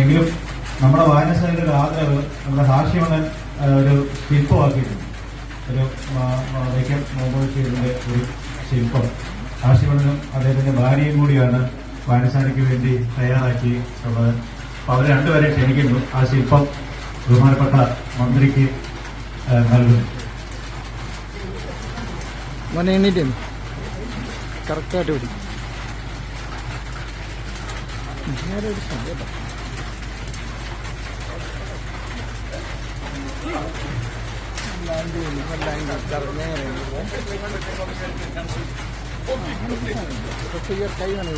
എങ്കിലും നമ്മുടെ വായനശാലയുടെ ഒരു ആദരവ് നമ്മുടെ ഹാഷ്യമണ്ണൻ ആ, ഒരു ശില്പമാക്കിയിട്ടുണ്ട്. ഒരു വൈക്കം മുഹമ്മദ് ഒരു ശില്പം. ഹാഷിമണ്ണനും അദ്ദേഹത്തിന്റെ ഭാര്യയും കൂടിയാണ് വായനശാലയ്ക്ക് വേണ്ടി തയ്യാറാക്കി ഉള്ളത്. അപ്പൊ അവർ രണ്ടുപേരെ ക്ഷണിക്കുന്നു. ആ ശില്പം ബഹുമാനപ്പെട്ട മന്ത്രിക്ക് നൽകുന്നു. മോനെ എണ്ണീറ്റ് കറക്റ്റായിട്ട് പിടി നേരെ ഒരു கைவனை